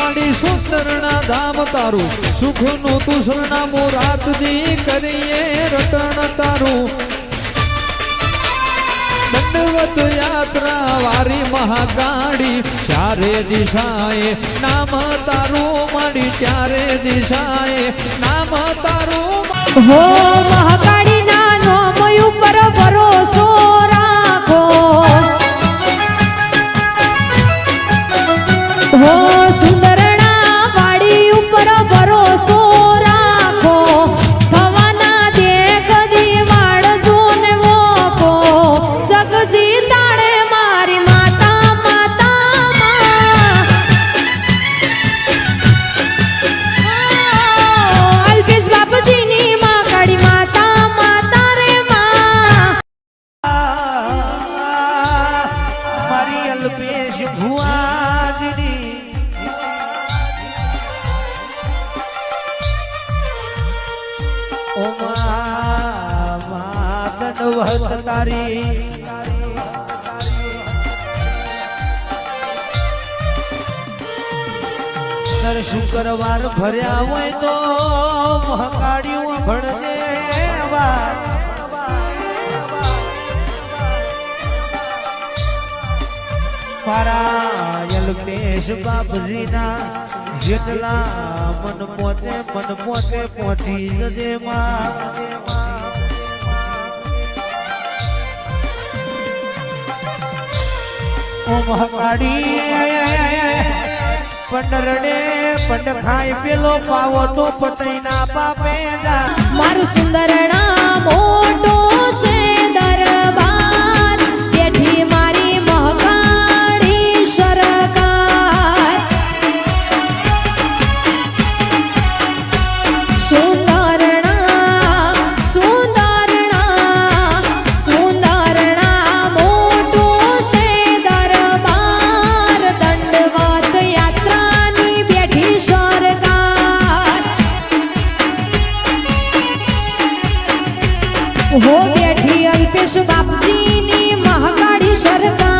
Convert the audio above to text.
મારી સુંદરના ધામ તારું. સુખનું તું સરનામું રાત દી કરીએ રટણ તારું. દંડવત યાત્રા વારી મહાકાળી ચારે દિશાએ નામ તારું મારી ચારે દિશાએ નામ તારું હો મહાકાળી ના નોમય ઉપર ભરોસો રાખો. હો સુંદરણા દંડવત શુક્રવાર ભર્યા હોય તો મહાકાળીઓ ભણને મારા યલપેશ બાપજીના જેટલા મન પોચે મન પોચે પહોંચી જજે માં. પાવો તો પતઈ પાપે મારું સુંદરણા મોટો હો બેઠી અલ્પેશ બાપજીની મહાકાળી સરકાર.